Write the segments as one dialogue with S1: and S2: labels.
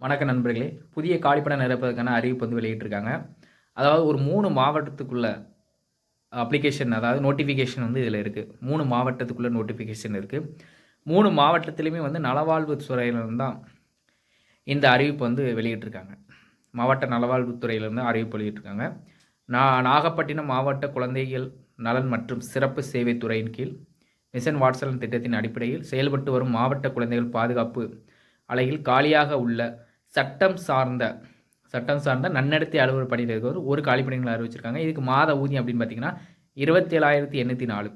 S1: வணக்க நண்பர்களே புதிய காலிப்படம் நிரப்பதற்கான அறிவிப்பு வந்து வெளியிட்டிருக்காங்க. அதாவது ஒரு மூணு மாவட்டத்துக்குள்ள அப்ளிகேஷன் அதாவது நோட்டிஃபிகேஷன் வந்து இதில் இருக்குது மூணு மாவட்டத்துக்குள்ளே நோட்டிஃபிகேஷன் இருக்குது மூணு மாவட்டத்துலேயுமே வந்து நலவாழ்வு துறையிலிருந்து தான் இந்த அறிவிப்பு வந்து வெளியிட்டிருக்காங்க. மாவட்ட நலவாழ்வுத்துறையிலிருந்து அறிவிப்பு வெளியிட்டிருக்காங்க. நா நாகப்பட்டினம் மாவட்ட குழந்தைகள் நலன் மற்றும் சிறப்பு சேவை துறையின் கீழ் மிஷன் வாட்சலன் திட்டத்தின் அடிப்படையில் செயல்பட்டு வரும் மாவட்ட குழந்தைகள் பாதுகாப்பு அலையில் காலியாக உள்ள சட்டம் சார்ந்த சட்டம் சார்ந்த நன்னடத்தை அலுவலர் பணியில் இருக்கிற ஒரு காலி பணிகளை அறிவிச்சிருக்காங்க. இதுக்கு மாத ஊதியம் அப்படின்னு பார்த்தீங்கன்னா இருபத்தேழாயிரத்தி எண்ணூற்றி நாலு.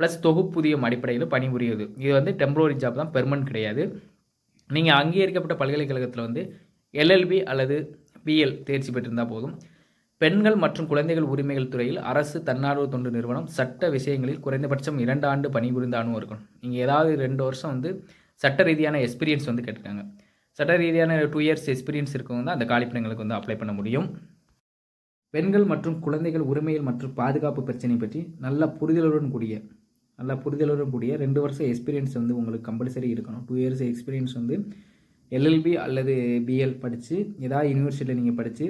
S1: ப்ளஸ் தொகுப்புதியம் அடிப்படையில் பணிபுரியுது இது வந்து டெம்பரரி ஜாப் தான் பெர்மனன்ட் கிடையாது. நீங்கள் அங்கீகரிக்கப்பட்ட பல்கலைக்கழகத்தில் வந்து எல்எல்பி அல்லது பிஎல் தேர்ச்சி பெற்றிருந்தால் போதும். பெண்கள் மற்றும் குழந்தைகள் உரிமைகள் துறையில் அரசு தன்னார்வ தொண்டு நிறுவனம் சட்ட விஷயங்களில் குறைந்தபட்சம் இரண்டு ஆண்டு பணிபுரிந்த அனுபவம் இருக்கணும். நீங்கள் ஏதாவது ரெண்டு வருஷம் வந்து சட்ட ரீதியான எக்ஸ்பீரியன்ஸ் வந்து கேட்டிருக்காங்க. சட்ட ரீதியான டூ இயர்ஸ் எக்ஸ்பீரியன்ஸ் இருக்கவங்க தான் அந்த காலிப்பிடங்களுக்கு வந்து அப்ளை பண்ண முடியும். பெண்கள் மற்றும் குழந்தைகள் உரிமைகள் மற்றும் பாதுகாப்பு பிரச்சனை பற்றி நல்ல புரிதலுடன் கூடிய நல்ல புரிதலுடன் கூடிய ரெண்டு வருஷம் எக்ஸ்பீரியன்ஸ் வந்து உங்களுக்கு கம்பல்சரி இருக்கணும். டூ இயர்ஸ் எக்ஸ்பீரியன்ஸ் வந்து எல்எல்பி அல்லது பிஎல் படித்து ஏதாவது யூனிவர்சிட்டியில் நீங்கள் படித்து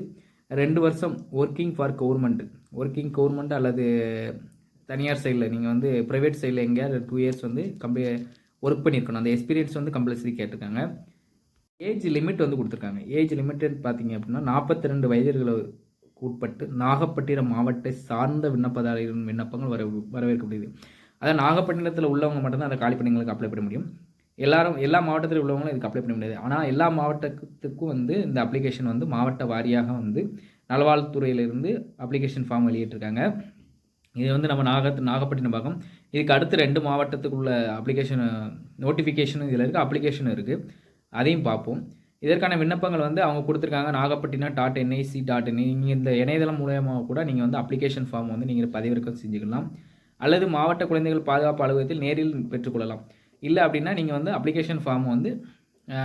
S1: ரெண்டு வருஷம் working for government working government அல்லது தனியார் சைடில் நீங்கள் வந்து ப்ரைவேட் சைடில் எங்கேயாவது டூ இயர்ஸ் வந்து கம்பெ ஒர்க் பண்ணியிருக்கணும் அந்த எக்ஸ்பீரியன்ஸ் வந்து கம்பல்சரி கேட்டிருக்காங்க. ஏஜ் லிமிட் வந்து கொடுத்துருக்காங்க. ஏஜ் லிமிட் பார்த்தீங்க அப்படின்னா நாற்பத்தி ரெண்டு வயதிற்கு உட்பட்டு நாகப்பட்டினம் மாவட்ட சார்ந்த விண்ணப்பதாரர்களின் விண்ணப்பங்கள் வர வரவேற்கப்படுது அதாவது நாகப்பட்டினத்தில் உள்ளவங்க மட்டும்தான் அந்த காலி பணிகளுக்கு அப்ளை பண்ண முடியும். எல்லாரும் எல்லா மாவட்டத்தில் உள்ளவங்களும் இதுக்கு அப்ளை பண்ண முடியாது. ஆனால் எல்லா மாவட்டத்துக்கும் வந்து இந்த அப்ளிகேஷன் வந்து மாவட்ட வாரியாக வந்து நல்வாழ்வுத்துறையிலிருந்து அப்ளிகேஷன் ஃபார்ம் வெளியிட்டிருக்காங்க. இது வந்து நம்ம நாக நாகப்பட்டினம் பாகம் இதுக்கு அடுத்து ரெண்டு மாவட்டத்துக்குள்ள அப்ளிகேஷன் நோட்டிஃபிகேஷனும் இதில் இருக்குது அப்ளிகேஷனும் இருக்குது அதையும் பார்ப்போம். இதற்கான விண்ணப்பங்கள் வந்து அவங்க கொடுத்துருக்காங்க. Nagapattinam dot NIC dot N நீங்கள் இந்த இணையதளம் மூலயமா கூட நீங்கள் வந்து அப்ளிகேஷன் ஃபார்ம் வந்து நீங்கள் பதிவிறக்கம் செஞ்சுக்கலாம். அல்லது மாவட்ட குழந்தைகள் பாதுகாப்பு அலுவலகத்தில் நேரில் பெற்றுக்கொள்ளலாம். இல்லை அப்படின்னா நீங்கள் வந்து அப்ளிகேஷன் ஃபார்ம் வந்து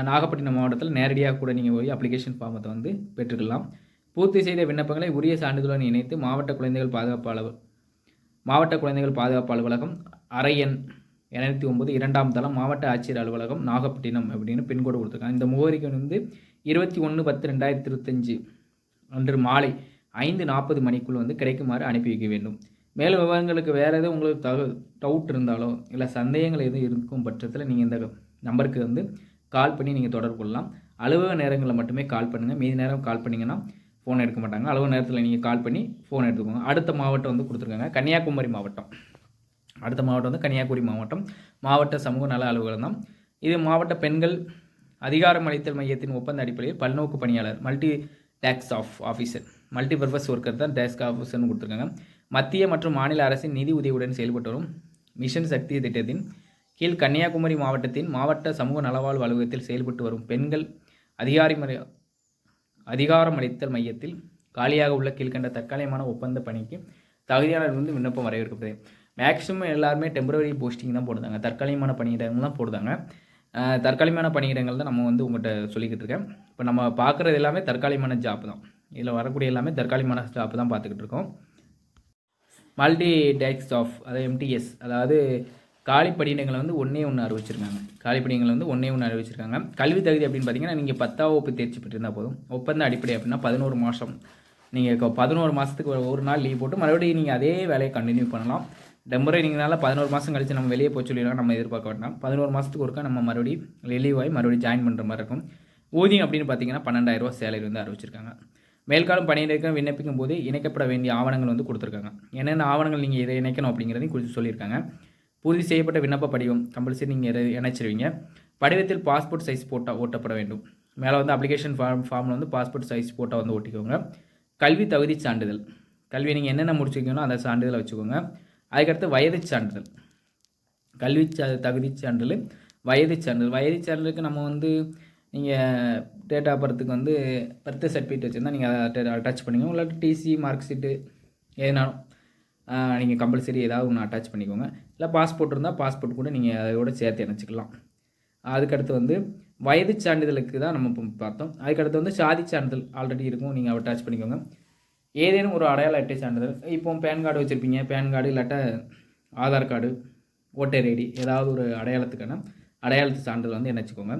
S1: நாகப்பட்டினம் மாவட்டத்தில் நேரடியாக கூட நீங்கள் போய் அப்ளிகேஷன் ஃபார்மத்தை வந்து பெற்றுக்கலாம். பூர்த்தி செய்த விண்ணப்பங்களை உரிய சான்றிதழுடன் இணைத்து மாவட்ட குழந்தைகள் பாதுகாப்பு அலுவல் மாவட்ட குழந்தைகள் பாதுகாப்பு அலுவலகம் அரையன் எண் இரநூத்தி ஒம்பது இரண்டாம் தளம் மாவட்ட ஆட்சியர் அலுவலகம் நாகப்பட்டினம் அப்படின்னு பின்கோடு கொடுத்துருக்காங்க. இந்த முகவரிக்கு வந்து இருபத்தி ஒன்று பத்து ரெண்டாயிரத்தி இருபத்தஞ்சு அன்று மாலை ஐந்து நாற்பது மணிக்குள் வந்து கிடைக்குமாறு அனுப்பி வைக்க வேண்டும். மேலும் விவரங்களுக்கு வேறு எதுவும் உங்களுக்கு தக டவுட் இருந்தாலோ இல்லை சந்தேகங்கள் எதுவும் இருக்கும் பட்சத்தில் நீங்கள் இந்த நம்பருக்கு வந்து கால் பண்ணி நீங்கள் தொடர்பு கொள்ளலாம். அலுவலக நேரங்களில் மட்டுமே கால் பண்ணுங்கள் மீதி நேரம் கால் பண்ணிங்கன்னா ஃபோன் எடுக்க மாட்டாங்க. அலுவலக நேரத்தில் நீங்கள் கால் பண்ணி ஃபோன் எடுத்துக்கோங்க. அடுத்த மாவட்டம் வந்து கொடுத்துருக்காங்க. கன்னியாகுமரி மாவட்டம். அடுத்த மாவட்டம் வந்து கன்னியாகுமரி மாவட்டம். மாவட்ட சமூக நல அலுவலகம் தான். இது மாவட்ட பெண்கள் அதிகாரம் அளித்தல் மையத்தின் ஒப்பந்த அடிப்படையில் பல்நோக்கு பணியாளர் multi tasks of officer multi purpose worker தான் டேஸ்க் ஆஃபீஸர்னு கொடுத்துருக்காங்க. மத்திய மற்றும் மாநில அரசின் நிதி உதவியுடன் செயல்பட்டு வரும் மிஷன் சக்தி திட்டத்தின் கீழ் கன்னியாகுமரி மாவட்டத்தின் மாவட்ட சமூக நலவாழ்வு அலுவலகத்தில் செயல்பட்டு வரும் பெண்கள் அதிகாரி அதிகாரம் அதிகாரமளித்தல் மையத்தில் காலியாக உள்ள கீழ்கண்ட தற்காலிகமான ஒப்பந்த பணிக்கு தகுதியானவர் வந்து விண்ணப்பம் வரவேற்கப்படுது மேக்ஸிமம் எல்லாருமே டெம்பரரி போஸ்டிங் தான் போடுதாங்க. தற்காலிகமான பணியிடங்கள் தான் போடுதாங்க தற்காலிகமான பணியிடங்கள் தான் நம்ம வந்து உங்கள்கிட்ட சொல்லிக்கிட்டு இருக்கேன். இப்போ நம்ம பார்க்குறது எல்லாமே தற்காலிகமான ஜாப் தான். இதில் வரக்கூடிய எல்லாமே தற்காலிகமான ஜாப் தான் பார்த்துக்கிட்டு இருக்கோம். மல்டி டேக்ஸ் ஆஃப் அதாவது எம்டிஎஸ் அதாவது காலி பணியிடங்களை வந்து ஒன்றே ஒன்று அறிவிச்சிருக்காங்க. காலி பணியிடங்களை வந்து ஒன்றே ஒன்று அறிவிச்சிருக்காங்க. கல்வி தகுதி அப்படின்னு பார்த்தீங்கன்னா நீங்கள் பத்தாம் வகுப்பு தேர்ச்சி பெற்றிருந்தால் போதும். ஒப்பந்த அடிப்படை அப்படின்னா பதினோரு மாதம் நீங்கள் பதினோரு மாதத்துக்கு ஒரு நாள் லீவ் போட்டு மறுபடியும் நீங்கள் அதே வேலையை கண்டினியூ பண்ணலாம். டெம்பரரி பதினோரு மாதம் கழித்து நம்ம வெளியே போய் சொல்லிடலாம் நம்ம எதிர்பார்க்க வேண்டாம். பதினோரு மாதத்துக்கு ஒருக்கா நம்ம மறுபடியும் ரிலீவ் ஆகி மறுபடியும் ஜாயின் பண்ணுற மாதிரி இருக்கும். ஊதியம் அப்படின்னு பார்த்தீங்கன்னா பன்னெண்டாயிரரூவா சேலரி வந்து அறிவிச்சிருக்காங்க. மேல்காலம் பணியிடக்க விண்ணப்பிக்கும் போது இணைக்கப்பட வேண்டிய ஆவணங்கள் வந்து கொடுத்துருக்காங்க. என்னென்ன ஆவணங்கள் நீங்கள் இதை இணைக்கணும் அப்படிங்கிறதையும் குறித்து சொல்லியிருக்காங்க. பூர்த்தி செய்யப்பட்ட விண்ணப்ப படிவம் கம்பல்சரி நீங்கள் இதை இணைச்சிருவீங்க. படிவத்தில் பாஸ்போர்ட் சைஸ் போட்டோ ஓட்டப்பட வேண்டும். மேலே வந்து அப்ளிகேஷன் ஃபார்ம் ஃபார்மில் வந்து பாஸ்போர்ட் சைஸ் போட்டோ வந்து ஓட்டிக்கோங்க கல்வி தகுதி சான்றிதழ். கல்வி நீங்கள் என்னென்ன முடிச்சிருக்கீங்களோ அந்த சான்றிதழை வச்சுக்கோங்க. அதுக்கடுத்து வயது சான்றிதழ். கல்வி சா தகுதி சான்றிதழ் வயது சான்றிதழ். வயது சான்றிதழுக்கு நம்ம வந்து நீங்கள் டேட் ஆஃப் பர்த்துக்கு வந்து பர்த் சர்டிஃபிகேட் வச்சுருந்தா நீங்கள் அதை அட்டாச் பண்ணிக்கோங்க. இல்லாட்டி டிசி மார்க் ஷீட்டு எதுனாலும் நீங்கள் கம்பல்சரி ஏதாவது ஒன்று அட்டாச் பண்ணிக்கோங்க. இல்லை பாஸ்போர்ட் இருந்தால் பாஸ்போர்ட் கூட நீங்கள் அதோட சேர்த்து இணைச்சிக்கலாம். அதுக்கடுத்து வந்து வயது சான்றிதழுக்கு தான் நம்ம பார்த்தோம். அதுக்கடுத்து வந்து சாதி சான்றிதழ் ஆல்ரெடி இருக்கும். நீங்கள் அட்டாச் பண்ணிக்கோங்க. ஏதேனும் ஒரு அடையாள அட்டை சான்றிதழ் இப்போ பேன் கார்டு வச்சுருப்பீங்க பேன் கார்டு இல்லாட்ட ஆதார் கார்டு ஓட்டர் ஐடி ஏதாவது ஒரு அடையாளத்துக்கான அடையாளத்து சான்றிதழ் வந்து என்ன வச்சுக்கோங்க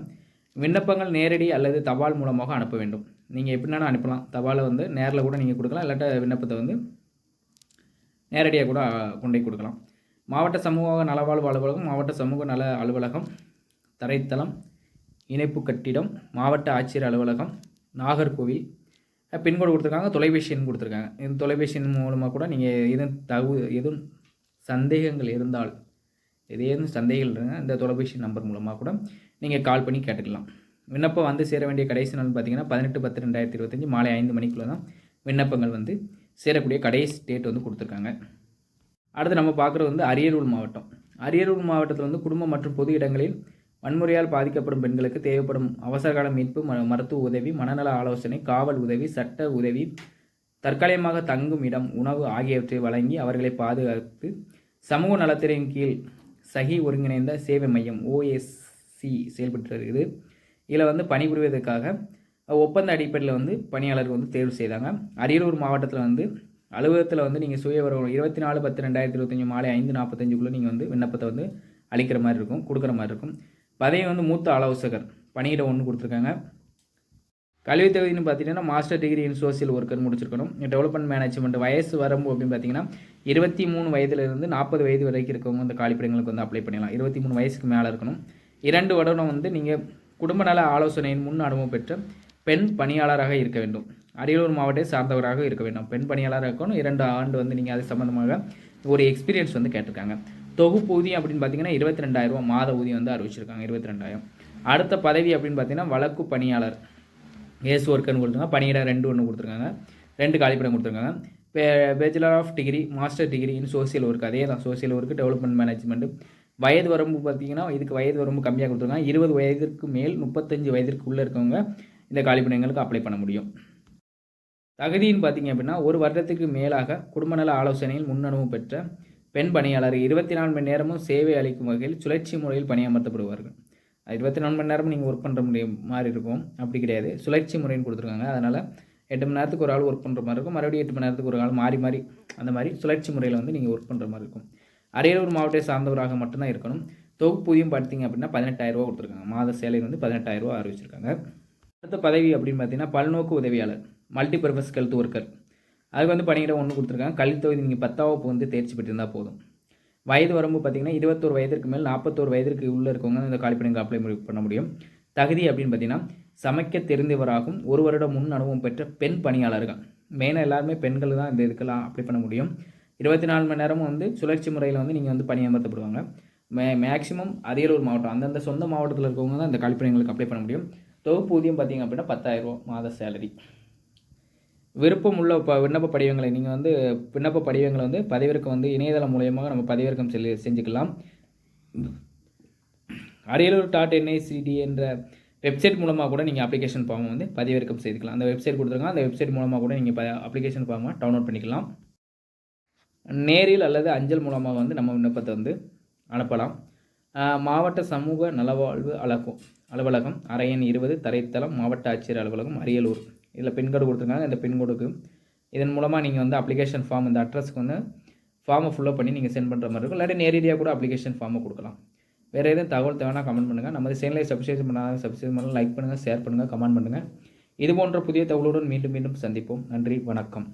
S1: விண்ணப்பங்கள் நேரடி அல்லது தபால் மூலமாக அனுப்ப வேண்டும். நீங்கள் எப்படினாலும் அனுப்பலாம். தபாலை வந்து நேரில் கூட நீங்கள் கொடுக்கலாம். இல்லாட்ட விண்ணப்பத்தை வந்து நேரடியாக கூட கொண்டு போய் கொடுக்கலாம். மாவட்ட சமூக நலவாழ்வு அலுவலகம் மாவட்ட சமூக நல அலுவலகம் தரைத்தளம் இணைப்பு கட்டிடம் மாவட்ட ஆட்சியர் அலுவலகம் நாகர்கோவில் பின்கோடு கொடுத்துருக்காங்க தொலைபேசி எண் கொடுத்துருக்காங்க. இந்த தொலைபேசி எண் மூலமாக கூட நீங்கள் எதுவும் தகு எதுவும் சந்தேகங்கள் இருந்தால் ஏதேனும் சந்தேகங்கள் இருந்தால் இந்த தொலைபேசி நம்பர் மூலமாக கூட நீங்கள் கால் பண்ணி கேட்டுக்கலாம். விண்ணப்பம் வந்து சேர வேண்டிய கடைசி நாள் பார்த்தீங்கன்னா பதினெட்டு பத்து ரெண்டாயிரத்தி இருபத்தஞ்சி மாலை ஐந்து மணிக்குள்ளே தான் விண்ணப்பங்கள் வந்து சேரக்கூடிய கடைசி டேட் வந்து கொடுத்துருக்காங்க. அடுத்து நம்ம பார்க்குறது வந்து அரியலூர் மாவட்டம். அரியலூர் மாவட்டத்தில் வந்து குடும்பம் மற்றும் பொது இடங்களில் வன்முறையால் பாதிக்கப்படும் பெண்களுக்கு தேவைப்படும் அவசரகால மீட்பு ம மருத்துவ உதவி மனநல ஆலோசனை காவல் உதவி சட்ட உதவி தற்காலிகமாக தங்கும் இடம் உணவு ஆகியவற்றை வழங்கி அவர்களை பாதுகாத்து சமூக நலத்துறையின் கீழ் சகி ஒருங்கிணைந்த சேவை மையம் ஓஎஸ்சி செயல்பட்டு வருகிறது இதில் வந்து பணிபுரிவதற்காக ஒப்பந்த அடிப்படையில் வந்து பணியாளர்கள் வந்து தேர்வு செய்தாங்க. அரியலூர் மாவட்டத்தில் வந்து அலுவலகத்தில் வந்து நீங்கள் சுய வரவு இருபத்தி நாலு பத்து ரெண்டாயிரத்தி இருபத்தஞ்சி மாலை ஐந்து நாற்பத்தஞ்சுக்குள்ளே நீங்கள் வந்து விண்ணப்பத்தை வந்து அளிக்கிற மாதிரி இருக்கும் கொடுக்குற மாதிரி இருக்கும். பதவி வந்து மூத்த ஆலோசகர். பணியிட ஒன்று கொடுத்துருக்காங்க. கல்வி தகுதின்னு பார்த்தீங்கன்னா master degree in social worker முடிச்சிருக்கணும். டெவலப்மெண்ட் மேனேஜ்மெண்ட் வயசு வரம்பு அப்படின்னு பார்த்தீங்கன்னா இருபத்தி மூணு வயதுலேருந்து நாற்பது வயது வரைக்கும் இருக்கவங்க இந்த காலிப்பிடங்களுக்கு வந்து அப்ளை பண்ணிடலாம். இருபத்தி மூணு வயசுக்கு மேலே இருக்கணும். இரண்டு வருடம் வந்து நீங்கள் குடும்ப நல ஆலோசனையின் முன் அனுபவம் பெற்ற பெண் பணியாளராக இருக்க வேண்டும். அரியலூர் மாவட்டத்தை சார்ந்தவராக இருக்க வேண்டும். பெண் பணியாளராக இருக்கணும். இரண்டு ஆண்டு வந்து நீங்கள் அது சம்மந்தமாக ஒரு எக்ஸ்பீரியன்ஸ் வந்து கேட்டிருக்காங்க. தொகுப்பு ஊதியம் அப்படின்னு பார்த்தீங்கன்னா இருபத்தி ரெண்டாயிரரூவா மாத ஊதியம் வந்து அறிவிச்சிருக்காங்க இருபத்தி ரெண்டாயிரம் அடுத்த பதவி அப்படின்னு பார்த்தீங்கன்னா வழக்கு பணியாளர் ஏஸ் ஒர்க்குன்னு கொடுத்துருக்காங்க. பணியிடம் ரெண்டு ஒன்று கொடுத்துருக்காங்க. ரெண்டு காலிப்பிடம் கொடுத்துருக்காங்க. Bachelor of degree master degree in social work அதே தான் சோசியல் ஒர்க்கு டெவலப்மெண்ட் மேனேஜ்மெண்ட்டு வயது வரம்பு பார்த்தீங்கன்னா இதுக்கு வயது வரம்பு கம்மியாக கொடுத்துருக்காங்க. இருபது வயதிற்கு மேல் முப்பத்தஞ்சு வயதிற்கு உள்ளே இருக்கவங்க இந்த காலிப்பிடங்களுக்கு அப்ளை பண்ண முடியும். தகுதின்னு பார்த்தீங்க அப்படின்னா ஒரு வருடத்துக்கு மேலாக குடும்ப நல ஆலோசனையில் முன்னனுபவம் பெற்ற பெண் பணியாளர் இருபத்தி நாலு மணி நேரமும் சேவை அளிக்கும் வகையில் சுழற்சி முறையில் பணியமர்த்தப்படுவார்கள். இருபத்தி நாலு மணி நேரமும் நீங்கள் ஒர்க் பண்ணுற முடியும் மாதிரி இருக்கும். அப்படி கிடையாது. சுழற்சி முறைன்னு கொடுத்துருக்காங்க. அதனால் எட்டு மணி நேரத்துக்கு ஒரு ஆள் ஒர்க் பண்ணுற மாதிரி இருக்கும். மறுபடியும் எட்டு மணி நேரத்துக்கு ஒரு ஆள் மாறி மாறி அந்த மாதிரி சுழற்சி முறையில் வந்து நீங்கள் ஒர்க் பண்ணுற மாதிரி இருக்கும். அரியலூர் மாவட்டத்தை சார்ந்தவராக மட்டும்தான் இருக்கணும். தொகுப்பூதியம் பார்த்தீங்க அப்படின்னா பதினெட்டாயிரரூவா கொடுத்துருக்காங்க. மாத சேலை வந்து பதினெட்டாயிரரூவா அறிவிச்சிருக்காங்க அடுத்த பதவி அப்படின்னு பார்த்தீங்கன்னா பல்நோக்கு உதவியாளர் மல்டிபர்பஸ் ஹெல்த் ஒர்க்கர் அதுக்கு வந்து பணியிடம் ஒன்று கொடுத்துருக்காங்க. கல்வித்தொகுதி நீங்கள் பத்தாம் வகுப்பு வந்து தேர்ச்சி பெற்றிருந்தால் போதும். வயது வரம்பு பார்த்தீங்கன்னா இருபத்தோரு வயதிற்கு மேல் நாற்பத்தோரு வயதிற்கு உள்ளே இருக்கவங்க இந்த காலிப்பணிக்கு அப்ளை பண்ண முடியும். தகுதி அப்படின்னு பார்த்தீங்கன்னா சமைக்க தெரிந்தவராகும் ஒரு வருடம் முன் அனுபவம் பெற்ற பெண் பணியாளர்கள். மெயினாக எல்லாருமே பெண்கள் தான் இந்த இதுக்கெல்லாம் அப்ளை பண்ண முடியும். இருபத்தி நாலு மணி நேரமும் வந்து சுழற்சி முறையில் வந்து நீங்கள் வந்து பணியமர்த்தப்படுவாங்க மே மேக்ஸிமம் அரியலூர் மாவட்டம் அந்தந்த சொந்த மாவட்டத்தில் இருக்கவங்க தான் இந்த கல்விப்பணிகளுக்கு அப்ளை பண்ண முடியும். தொகுப்பு ஊதியம் பார்த்தீங்க அப்படின்னா பத்தாயிரரூவா மாத சேலரி விருப்பம் உள்ள ப விண்ணப்ப படிவங்களை நீங்கள் வந்து விண்ணப்ப படிவங்களை வந்து பதிவிறக்கம் வந்து இணையதளம் மூலயமாக நம்ம பதிவிறக்கம் செல்லு செஞ்சுக்கலாம். அரியலூர் டாட் என்ஐசிடி என்ற வெப்சைட் மூலமாக கூட நீங்கள் அப்ளிகேஷன் ஃபார்ம் வந்து பதிவிறக்கம் செய்துக்கலாம். அந்த வெப்சைட் கொடுத்துருங்க அந்த வெப்சைட் மூலமாக கூட நீங்கள் ப அப்ளிகேஷன் ஃபார்மை டவுன்லோட் பண்ணிக்கலாம். நேரில் அல்லது அஞ்சல் மூலமாக வந்து நம்ம விண்ணப்பத்தை வந்து அனுப்பலாம். மாவட்ட சமூக நலவாழ்வு அலகம் அலுவலகம் அரையன் இருபது தரைத்தளம் மாவட்ட ஆட்சியர் அலுவலகம் அரியலூர். இதில் பின்கோடு கொடுத்துருக்காங்க இந்த பின்கோடுக்கு இதன் மூலமாக நீங்கள் வந்து அப்ளிகேஷன் ஃபார்ம் இந்த அட்ரஸ்க்கு வந்து ஃபார்மை ஃபுல்லப் பண்ணி நீங்கள் சென்ட் பண்ணுற மாதிரி இருக்கும். இல்லாட்டி நேரடியாக கூட அப்ளிகேஷன் ஃபார்மை கொடுக்கலாம். வேறு எதுவும் தகவல் தேவைன்னா கமெண்ட் பண்ணுங்கள் நம்ம சேனலை சப்ஸ்கிரைப் பண்ணாத சப்ஸ்கிரைப் பண்ணலாம் லைக் பண்ணுங்கள் ஷேர் பண்ணுங்கள் கமெண்ட் பண்ணுங்கள் இது போன்ற புதிய தகவலுடன் மீண்டும் மீண்டும் சந்திப்போம். நன்றி வணக்கம்.